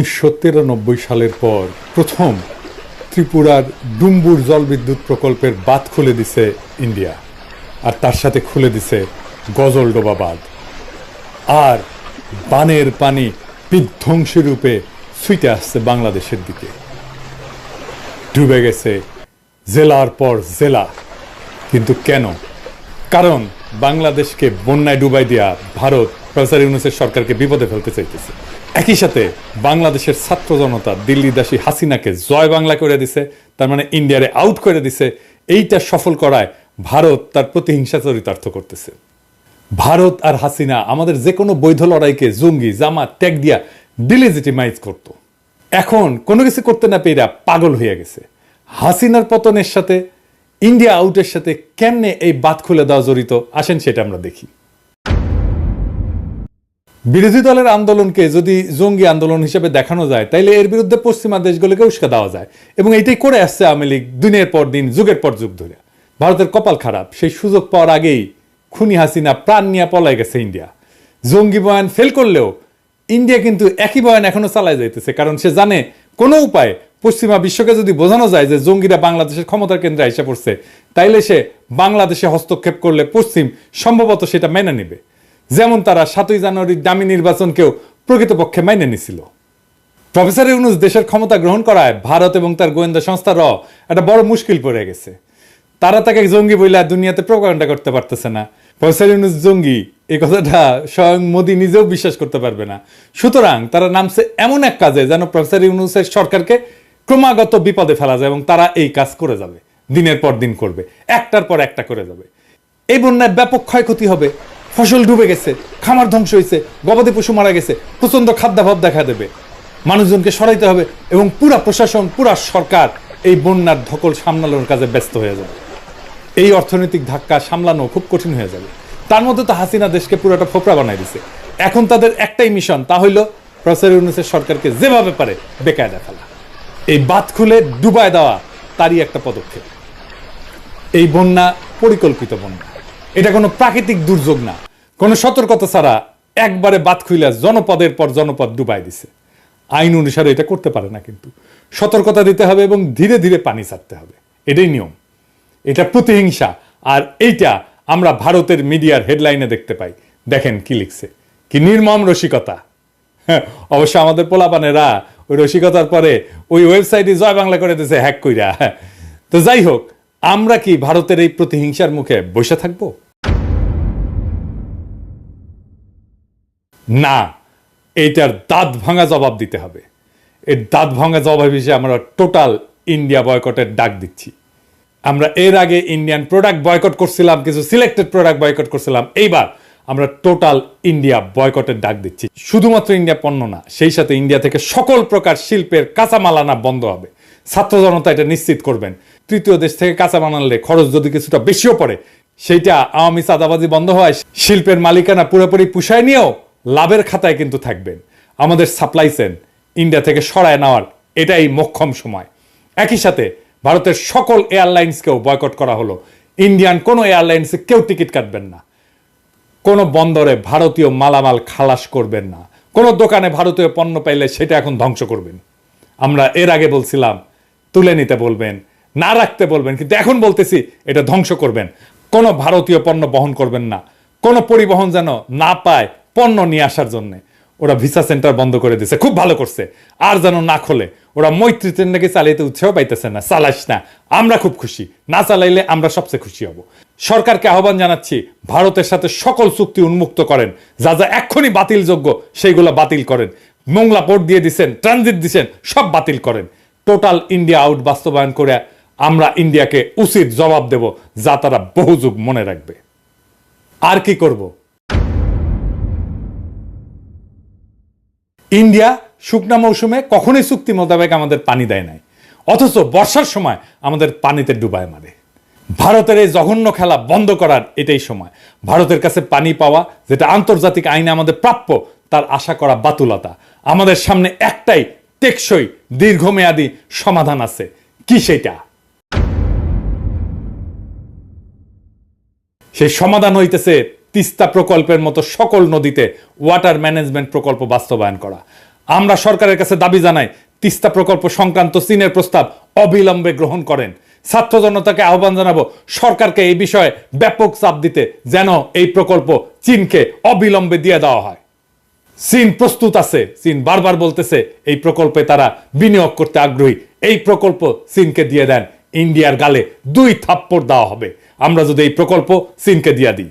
উনিশশো তিরানব্বই সালের পর প্রথম ত্রিপুরার ডুম্বুর জলবিদ্যুৎ প্রকল্পের বাঁধ খুলে দিছে ইন্ডিয়া, আর তার সাথে খুলে দিছে গজলডোবা বাঁধ। আর বানের পানি বিধ্বংসী রূপে ছুটে আসছে বাংলাদেশের দিকে। ডুবে গেছে জেলার পর জেলা। কিন্তু কেন? কারণ বাংলাদেশকে বন্যায় ডুবাই দেওয়া ভারত প্রফেসর ইউনুসের সরকারকে বিপদে ফেলতে চাইতেছে। একই সাথে বাংলাদেশের ছাত্র জনতা দিল্লি দাসী হাসিনাকে জয় বাংলা করে দিছে, তার মানে ইন্ডিয়ারে আউট করে দিছে। এইটা সফল করায় ভারত তার প্রতিহিংসা চরিতার্থ করতেছে। ভারত আর হাসিনা আমাদের যে কোনো বৈধ লড়াইকে জঙ্গি জামা ট্যাগ দিয়া ডিলিজিটিমাইজ করত। এখন কোনো কিছু করতে না পেয়ে পাগল হয়ে গেছে। হাসিনার পতনের সাথে, ইন্ডিয়া আউটের সাথে কেমনে এই বাদ খুলে দেওয়া জড়িত, আসেন সেটা আমরা দেখি। বিরোধী দলের আন্দোলনকে যদি জঙ্গি আন্দোলন হিসেবে দেখানো যায়, তাইলে এর বিরুদ্ধে পশ্চিমা দেশগুলোকে উস্কা দেওয়া যায়। এবং এইটাই করে আসছে আওয়ামী লীগ দিনের পর দিন, যুগের পর যুগ ধরে। ভারতের কপাল খারাপ। সেই সুযোগ পাওয়ার আগেই খুনি হাসিনা প্রাণ নিয়ে পলায় গেছে ইন্ডিয়া। জঙ্গি বয়ান ফেল করলেও ইন্ডিয়া কিন্তু একই বয়ান এখনও চালায় যাইতেছে, কারণ সে জানে কোনো উপায় পশ্চিমা বিশ্বকে যদি বোঝানো যায় যে জঙ্গিরা বাংলাদেশের ক্ষমতার কেন্দ্রে এসে পড়ছে, তাইলে সে বাংলাদেশে হস্তক্ষেপ করলে পশ্চিম সম্ভবত সেটা মেনে নেবে। যেমন তারা সাতই জানুয়ারির দামি নির্বাচনকেও প্রকৃতপক্ষে মেনে নিছিল। প্রফেসর ইউনুস দেশের ক্ষমতা গ্রহণ করায় ভারত এবং তার গোয়েন্দা সংস্থা র একটা বড় মুশকিল পড়ে গেছে। তারা তাকে জঙ্গি বইলা দুনিয়াতে প্রকাণ্ডা করতে পারতেছে না। প্রফেসর ইউনুস জঙ্গি, এই কথাটা স্বয়ং মোদী নিজেও বিশ্বাস করতে পারবে না। সুতরাং তারা নামছে এমন এক কাজে যেন প্রফেসর ইউনুসের সরকারকে ক্রমাগত বিপদে ফেলা যায় এবং তারা এই কাজ করে যাবে। দিনের পর দিন করবে, একটার পর একটা করে যাবে। এই বন্যায় ব্যাপক ক্ষয়ক্ষতি হবে। ফসল ডুবে গেছে, খামার ধ্বংস হয়েছে, গবাদি পশু মারা গেছে প্রচণ্ড খাদ্যাভাব দেখা দেবে। মানুষজনকে সরাইতে হবে এবং পুরা প্রশাসন, পুরা সরকার এই বন্যার ধকল সামলানোর কাজে ব্যস্ত হয়ে যাবে। এই অর্থনৈতিক ধাক্কা সামলানো খুব কঠিন হয়ে যাবে। তার মধ্যে তো হাসিনা দেশকে পুরোটা ফোপড়া বানাই দিছে। এখন তাদের একটাই মিশন, তা হইল প্রফেসর ইউনুসের সরকারকে যেভাবে পারে বেকায়দা ফেলা। এই বাঁধ খুলে ডুবায় দেওয়া তারই একটা পদক্ষেপ। এই বন্যা পরিকল্পিত বন্যা। এটা কোনো প্রাকৃতিক দুর্যোগ না। কোনো সতর্কতা ছাড়া একবারে বাদ খুইলা জনপদের পর জনপদ ডুবাই দিছে। আইন অনুসারে এটা করতে পারে না কিন্তু। সতর্কতা দিতে হবে এবং ধীরে ধীরে পানি ছাড়তে হবে। এটাই নিয়ম। এটা প্রতিহিংসা। আর এইটা আমরা ভারতের মিডিয়ার হেডলাইনে দেখতে পাই। দেখেন কি লিখছে। কি নির্মম রসিকতা। হ্যাঁ, অবশ্য আমাদের পোলাপানেরা ওই রসিকতার পরে ওই ওয়েবসাইটে জয় বাংলা করে দিয়েছে হ্যাক কইরা। তো যাই হোক আমরা কি ভারতের এই প্রতিহিংসার মুখে বসে থাকব? না, এইটার দাঁত ভাঙা জবাব দিতে হবে। এর দাঁত ভাঙা জবাব হিসেবে আমরা টোটাল ইন্ডিয়া বয়কটের ডাক দিচ্ছি। আমরা এর আগে ইন্ডিয়ান প্রোডাক্ট বয়কট করছিলাম, কিছু সিলেক্টেড প্রোডাক্ট বয়কট করছিলাম। এইবার আমরা টোটাল ইন্ডিয়া বয়কটের ডাক দিচ্ছি। শুধুমাত্র ইন্ডিয়া পণ্য না, সেই সাথে ইন্ডিয়া থেকে সকল প্রকার শিল্পের কাঁচামাল আনা বন্ধ হবে। ছাত্র জনতা এটা নিশ্চিত করবেন। তৃতীয় দেশ থেকে কাঁচামাল আনলে খরচ যদি কিছুটা বেশিও পড়ে, সেইটা আওয়ামী চাঁদাবাজি বন্ধ হয়, শিল্পের মালিকানা পুরোপুরি পুষায় নিয়েও লাভের খাতায় কিন্তু থাকবেন। আমাদের সাপ্লাই চেন ইন্ডিয়া থেকে সরায় নেওয়ার এটাই মোক্ষম সময়। একই সাথে ভারতের সকল এয়ারলাইন্সকেও বয়কট করা হলো। ইন্ডিয়ান কোনো এয়ারলাইন্সে কেউ টিকিট কাটবেন না। কোনো বন্দরে ভারতীয় মালামাল খালাস করবেন না। কোনো দোকানে ভারতীয় পণ্য পাইলে সেটা এখন ধ্বংস করবেন। আমরা এর আগে বলছিলাম, তুলে নিতে বলবেন না রাখতে বলবেন, কিন্তু এখন বলতেছি এটা ধ্বংস করবেন। কোনো ভারতীয় পণ্য বহন করবেন না। কোনো পরিবহন যেন না পায় পণ্য নিয়ে আসার জন্য। ওরা ভিসা সেন্টার বন্ধ করে দিছে, খুব ভালো করছে। আর যেন না খোলে। ওরা মৈত্রী ট্রেন নাকি চালাইতে উৎসাহ পাইতেছে না চালাইস না। আমরা খুব খুশি। না চালাইলে আমরা সবচেয়ে খুশি হব। সরকারকে আহ্বান জানাচ্ছি, ভারতের সাথে সকল চুক্তি উন্মুক্ত করেন। যা যা এক্ষুনি বাতিলযোগ্য, সেইগুলো বাতিল করেন। মোংলা পোর্ট দিয়ে দিছেন, ট্রানজিট দিচ্ছেন সব বাতিল করেন। টোটাল ইন্ডিয়া আউট বাস্তবায়ন করে আমরা ইন্ডিয়াকে উচিত জবাব দেব যা তারা বহু যুগ মনে রাখবে। আর কি করব? ইন্ডিয়া শুকনা মৌসুমে কখনোই চুক্তি মোতাবেক আমাদের পানি দেয় নাই। অথচ বর্ষার সময় আমাদের পানিতে ডুবায় মারে। ভারতের এই জঘন্য খেলা বন্ধ করার এটাই সময়। ভারতের কাছে পানি পাওয়া, যেটা আন্তর্জাতিক আইনে আমাদের প্রাপ্য, তার আশা করা বাতুলতা। আমাদের সামনে একটাই টেকসই, দীর্ঘমেয়াদী সমাধান আছে। কি সেটা? সেই সমাধান হইতেছে তিস্তা প্রকল্পের মতো সকল নদীতে ওয়াটার ম্যানেজমেন্ট প্রকল্প বাস্তবায়ন করা। আমরা সরকারের কাছে দাবি জানাই, তিস্তা প্রকল্প সংক্রান্ত চীনের প্রস্তাব অবিলম্বে গ্রহণ করেন। ছাত্র জনতাকে আহ্বান জানাব, সরকারকে এই বিষয়ে ব্যাপক চাপ দিতে যেন এই প্রকল্প চীনকে অবিলম্বে দিয়ে দেওয়া হয়। চীন প্রস্তুত আছে, চীন বারবার বলতেছে, এই প্রকল্পে তারা বিনিয়োগ করতে আগ্রহী। এই প্রকল্প চীনকে দিয়ে দেন। ইন্ডিয়ার গালে দুই থাপ্পড় দেওয়া হবে। আমরা যদি এই প্রকল্প চীনকে দিয়ে দিই।